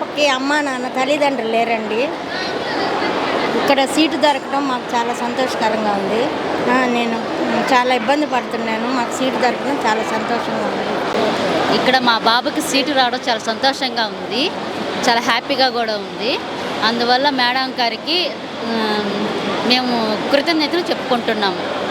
పాపకి అమ్మ నాన్న తల్లిదండ్రులు లేరండి. ఇక్కడ సీటు దొరకడం మాకు చాలా సంతోషకరంగా ఉంది. ఆ, నేను చాలా ఇబ్బంది పడుతున్నాను. మాకు సీటు దొరకడం చాలా సంతోషంగా ఉంది. ఇక్కడ మా బాబుకి సీటు రావడం చాలా సంతోషంగా ఉంది. చాలా హ్యాపీగా కూడా ఉంది. అందువల్ల మేడం గారికి మేము కృతజ్ఞతలు చెప్పుకుంటున్నాము.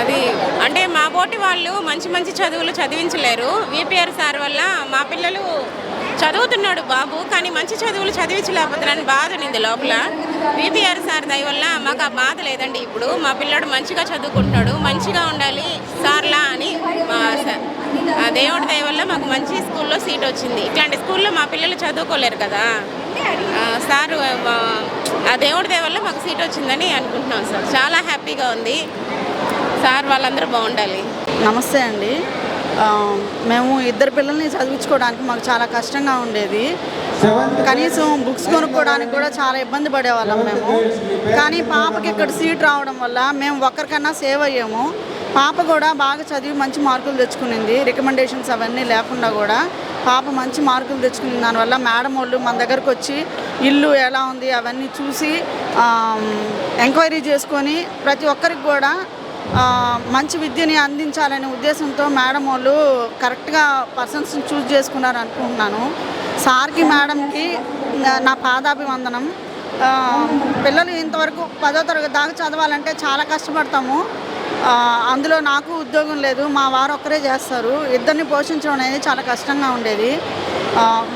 అది అంటే మా పోటీ వాళ్ళు మంచి మంచి చదువులు చదివించలేరు. విపిఆర్ సార్ వల్ల మా పిల్లలు చదువుతున్నాడు బాబు కానీ మంచి చదువులు చదివించలేకపోతున్నాను బాధ ఉంది లోపల. బీపీఆర్ సార్ దయ వల్ల మాకు ఆ బాధ లేదండి ఇప్పుడు. మా పిల్లడు మంచిగా చదువుకుంటున్నాడు. మంచిగా ఉండాలి సార్లా అని మా ఆ దేవుడి దయ వల్ల మాకు మంచి స్కూల్లో సీట్ వచ్చింది. ఇట్లాంటి స్కూల్లో మా పిల్లలు చదువుకోలేరు కదా. సార్ ఆ, ఆ దేవుడి దయ వల్ల మాకు సీట్ వచ్చిందని అనుకుంటున్నాం సార్. చాలా హ్యాపీగా ఉంది. సార్ వాళ్ళందరూ బాగుండాలి. నమస్తే అండి. మేము ఇద్దరు పిల్లల్ని చదివించుకోవడానికి మాకు చాలా కష్టంగా ఉండేది. కనీసం బుక్స్ కొనుక్కోవడానికి కూడా చాలా ఇబ్బంది పడేవాళ్ళం మేము. కానీ పాపకి ఇక్కడ సీట్ రావడం వల్ల మేము ఒక్కరికన్నా సేవ్ అయ్యాము. పాప కూడా బాగా చదివి మంచి మార్కులు తెచ్చుకునింది. రికమెండేషన్స్ అవన్నీ లేకుండా కూడా పాప మంచి మార్కులు తెచ్చుకున్న దానివల్ల మేడం వాళ్ళు మన దగ్గరకు వచ్చి ఇల్లు ఎలా ఉంది అవన్నీ చూసి ఎంక్వైరీ చేసుకొని ప్రతి ఒక్కరికి కూడా మంచి విద్యని అందించాలనే ఉద్దేశంతో మేడం వాళ్ళు కరెక్ట్గా పర్సన్స్ని చూస్ చేసుకున్నారు అనుకుంటున్నాను. సార్కి మేడంకి నా- పాదాభివందనం. పిల్లలు ఇంతవరకు పదో తరగతి దాకా చదవాలంటే చాలా కష్టపడతాము. అందులో నాకు ఉద్యోగం లేదు మా వారు ఒక్కరే చేస్తారు. ఇద్దరిని పోషించడం అనేది చాలా కష్టంగా ఉండేది.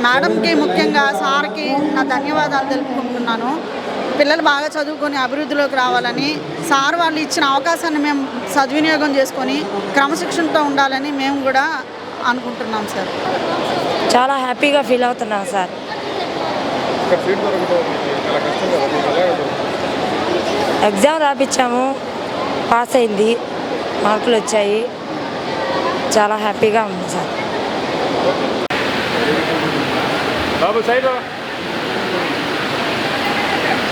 మేడంకి ముఖ్యంగా సార్కి నా ధన్యవాదాలు తెలుపుకుంటున్నాను. పిల్లలు బాగా చదువుకొని అభివృద్ధిలోకి రావాలని సార్ వాళ్ళు ఇచ్చిన అవకాశాన్ని మేము సద్వినియోగం చేసుకొని క్రమశిక్షణతో ఉండాలని మేము కూడా అనుకుంటున్నాం సార్. చాలా హ్యాపీగా ఫీల్ అవుతున్నాం సార్? ఎగ్జామ్ రాపించాము పాస్ అయింది మార్కులు వచ్చాయి. చాలా హ్యాపీగా ఉంది సార్. బాబు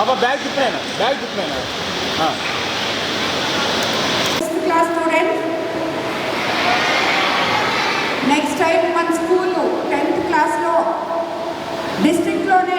అబ్బా బ్యాగ్ తిప్పినాయన? బ్యాగ్ తిప్పినాయన? క్లాస్ స్టూడెంట్ నెక్స్ట్ టైం మన స్కూల్ టెన్త్ క్లాస్లో డిస్ట్రిక్ట్లోనే